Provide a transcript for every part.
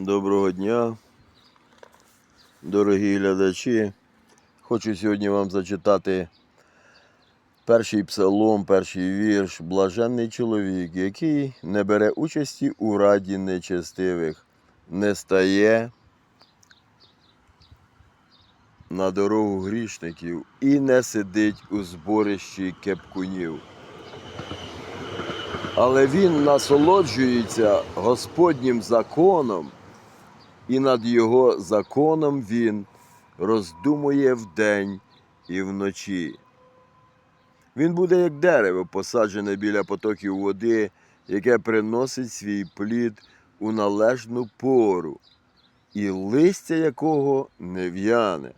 Доброго дня, дорогі глядачі. Хочу сьогодні вам зачитати перший псалом, перший вірш. Блаженний чоловік, який не бере участі у раді нечестивих, не стає на дорогу грішників і не сидить у зборищі кепкунів. Але він насолоджується Господнім законом, і над його законом він роздумує вдень і вночі. Він буде як дерево, посаджене біля потоків води, яке приносить свій плід у належну пору, і листя якого не в'яне.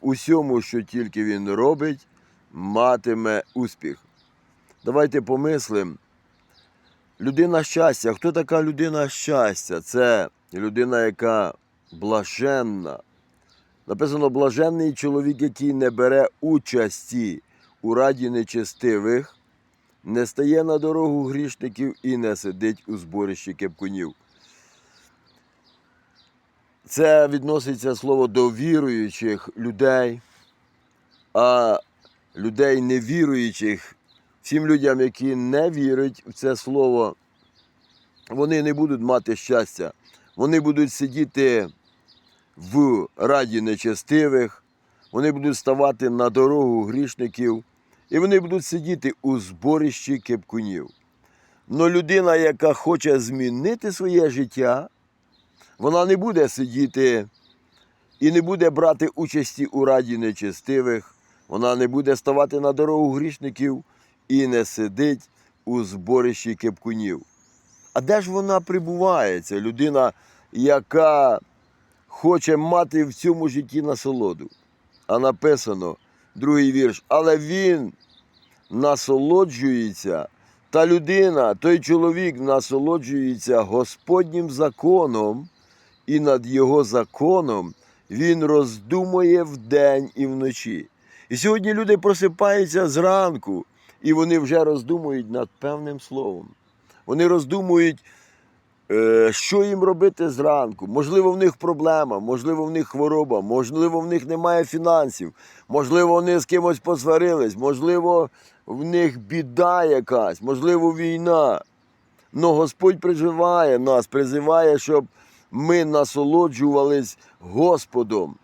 Усьому, що тільки він робить, матиме успіх. Давайте помислимо. Людина щастя. Хто така людина щастя? Це людина, яка блаженна. Написано блаженний чоловік, який не бере участі у раді нечестивих, не стає на дорогу грішників і не сидить у зборищі кепкунів. Це відноситься слово до віруючих людей, а людей невіруючих, всім людям, які не вірять в це слово, вони не будуть мати щастя. Вони будуть сидіти в раді нечестивих, вони будуть ставати на дорогу грішників, і вони будуть сидіти у зборищі кепкунів. Но людина, яка хоче змінити своє життя, вона не буде сидіти і не буде брати участі у раді нечестивих, вона не буде ставати на дорогу грішників і не сидить у зборищі кепкунів. А де ж вона прибуває, ця людина, яка хоче мати в цьому житті насолоду? А написано, другий вірш, але він насолоджується, та людина, той чоловік насолоджується Господнім законом, і над його законом він роздумує вдень і вночі. І сьогодні люди просипаються зранку, і вони вже роздумують над певним словом. Вони роздумують, е, що їм робити зранку. Можливо, в них проблема, можливо, в них хвороба, можливо, в них немає фінансів, можливо, вони з кимось посварились, можливо, в них біда якась, можливо, війна. Но Господь призиває нас, призиває, щоб ми насолоджувались Господом.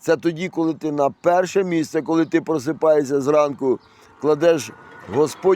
Це тоді, коли ти на перше місце, коли ти просипаєшся зранку, кладеш Господні